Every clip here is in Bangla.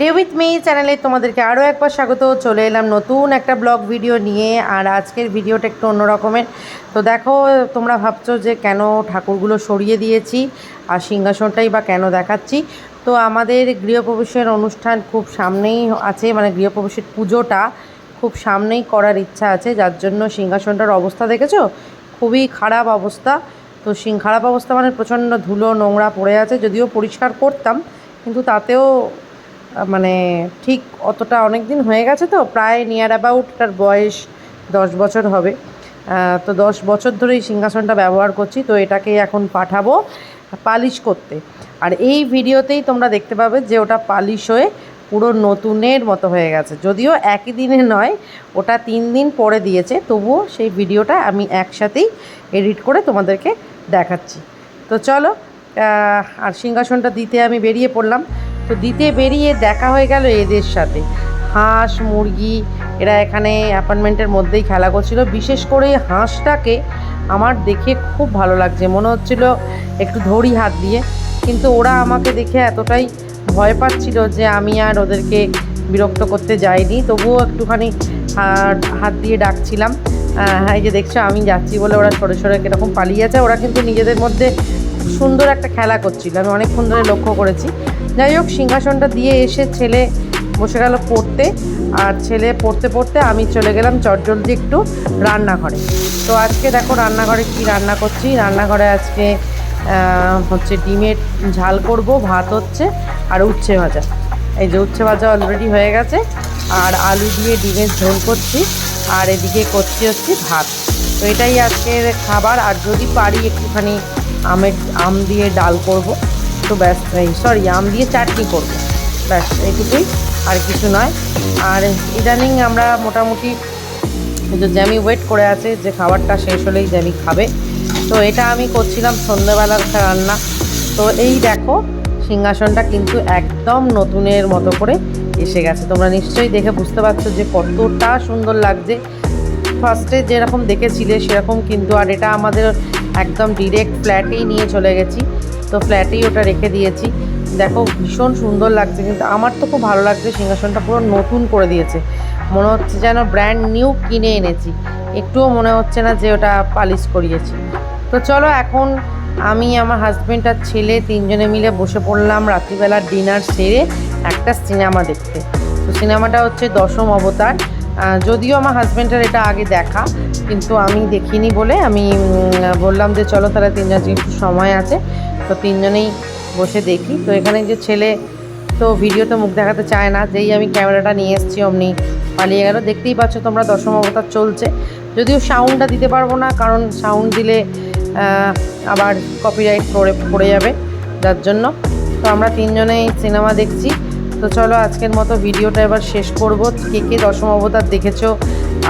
ডে উইথ মি চ্যানেলে তোমাদেরকে আরও একবার স্বাগত। চলে এলাম নতুন একটা ব্লগ ভিডিও নিয়ে, আর আজকের ভিডিওটা একটু অন্য রকমের তো দেখো, তোমরা ভাবছ যে কেন ঠাকুরগুলো সরিয়ে দিয়েছি আর সিংহাসনটাই বা কেন দেখাচ্ছি? তো আমাদের গৃহপ্রবেশের অনুষ্ঠান খুব সামনেই আছে মানে গৃহপ্রবেশের পুজোটা খুব সামনেই করার ইচ্ছা আছে। যার জন্য সিংহাসনটার অবস্থা দেখেছ? খুবই খারাপ অবস্থা। তো সিং, খারাপ অবস্থা মানে প্রচণ্ড ধুলো, নোংরা পড়ে আছে। যদিও পরিষ্কার করতাম, কিন্তু তাতেও মানে ঠিক অতটা অনেক দিন হয়ে গেছে তো, প্রায় নিয়ার অ্যাবাউট তার বয়স দশ বছর হবে। তো দশ বছর ধরেই সিংহাসনটা ব্যবহার করছি, তো এটাকে এখন পাঠাবো পালিশ করতে। আর এই ভিডিওতেই তোমরা দেখতে পাবে যে ওটা পালিশ হয়ে পুরো নতুনের মতো হয়ে গেছে। যদিও একই দিনে নয়, ওটা তিন দিন পরে দিয়েছে, তবুও সেই ভিডিওটা আমি একসাথেই এডিট করে তোমাদেরকে দেখাচ্ছি। তো চলো আর সিংহাসনটা দিতে আমি বেরিয়ে পড়লাম। তো দিতে বেরিয়ে দেখা হয়ে গেল এদের সাথে। হাঁস মুরগি এরা এখানে অ্যাপার্টমেন্টের মধ্যেই খেলা করছিল। বিশেষ করে হাঁসটাকে আমার দেখে খুব ভালো লাগছে। মনে হচ্ছিল একটু ধরি হাত দিয়ে। কিন্তু ওরা আমাকে দেখে এতটাই ভয় পাচ্ছিল যে আমি আর ওদেরকে বিরক্ত করতে যাইনি। তবুও একটুখানি হাত দিয়ে ডাকছিলাম। আহ, এই যে দেখছ আমি যাচ্ছি বলে ওরা সরে সরে কীরকম পালিয়ে যাচ্ছে ওরা কিন্তু নিজেদের মধ্যে সুন্দর একটা খেলা করছিল। আমি অনেকক্ষণ ধরে লক্ষ্য করেছি। যাই হোক, সিংহাসনটা দিয়ে এসে ছেলে বসে গেল পড়তে। আর ছেলে পড়তে পড়তে আমি চলে গেলাম চটজলদি একটু রান্নাঘরে। তো আজকে দেখো রান্নাঘরে কি রান্না করছি? রান্নাঘরে আজকে হচ্ছে ডিমের ঝাল করব, ভাত হচ্ছে আর উচ্ছে ভাজা। এই যে উচ্ছে ভাজা অলরেডি হয়ে গেছে। আর আলু দিয়ে ডিমের ঝোল করছি। আর এদিকে করছি হচ্ছে ভাত। তো এটাই আজকের খাবার। আর যদি পারি একটুখানি আমের আম দিয়ে ডাল করব। তো ব্যাস এই সরি আম দিয়ে চাটনি করব। ব্যাস, এইটুকুই। আর কিছু নয়। আর ইদানিং আমরা মোটামুটি যে জ্যামি ওয়েট করে আছে যে খাবারটা শেষ হলেই জ্যামি খাবে। তো এটা আমি করছিলাম সন্ধ্যেবেলার রান্না। তো এই দেখো, সিংহাসনটা কিন্তু একদম নতুনের মতো করে এসে গেছে। তোমরা নিশ্চয়ই দেখে বুঝতে পারছ যে কতটা সুন্দর লাগছে। ফার্স্টে যেরকম দেখেছিলে, সেরকম কিন্তু। আর এটা আমাদের একদম ডিরেক্ট ফ্ল্যাটেই নিয়ে চলে গেছি। তো ফ্ল্যাটেই ওটা রেখে দিয়েছি। দেখো, ভীষণ সুন্দর লাগছে, কিন্তু আমার তো খুব ভালো লাগছে, সিংহাসনটা পুরো নতুন করে দিয়েছে। মনে হচ্ছে যেন ব্র্যান্ড নিউ কিনে এনেছি। একটুও মনে হচ্ছে না যে ওটা পালিশ করিয়েছি। তো চলো, এখন আমি, আমার হাজব্যান্ড আর ছেলে তিনজনে মিলে বসে পড়লাম রাত্রিবেলার ডিনার সেরে একটা সিনেমা দেখতে। তো সিনেমাটা হচ্ছে দশম অবতার। যদিও আমার হাজব্যান্ডের এটা আগে দেখা, কিন্তু আমি দেখিনি বলে আমি বললাম যে চলো তাহলে তিনজন সময় আছে। তো তিনজনেই বসে দেখি। তো এখানে যে ছেলে, তো ভিডিওতে মুখ দেখাতে চায় না, যেই আমি ক্যামেরাটা নিয়ে এসেছি, অমনি পালিয়ে গেল। দেখতেই পাচ্ছ তোমরা, দশম অবতার চলছে। যদিও সাউন্ডটা দিতে পারব না, কারণ সাউন্ড দিলে আবার কপিরাইট পড়ে পড়ে যাবে, যার জন্য। তো আমরা তিনজনেই সিনেমা দেখছি। তো চলো, আজকের মতো ভিডিওটা এবার শেষ করব। কে কে দশম অবতার দেখেছ,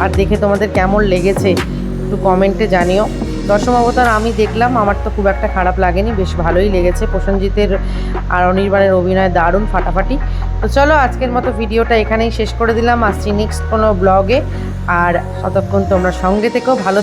আর দেখে তোমাদের কেমন লেগেছে, একটু কমেন্টে জানিও। দশম অবতার আমি দেখলাম, আমার তো খুব একটা খারাপ লাগেনি, বেশ ভালোই লেগেছে। প্রসেনজিতের আর অনির্বাণের অভিনয় দারুণ, ফাটাফাটি। তো চলো, আজকের মতো ভিডিওটা এখানেই শেষ করে দিলাম। আসছি নেক্সট কোনো ব্লগে আর ততক্ষণ তোমরা সঙ্গে থেকেও ভালো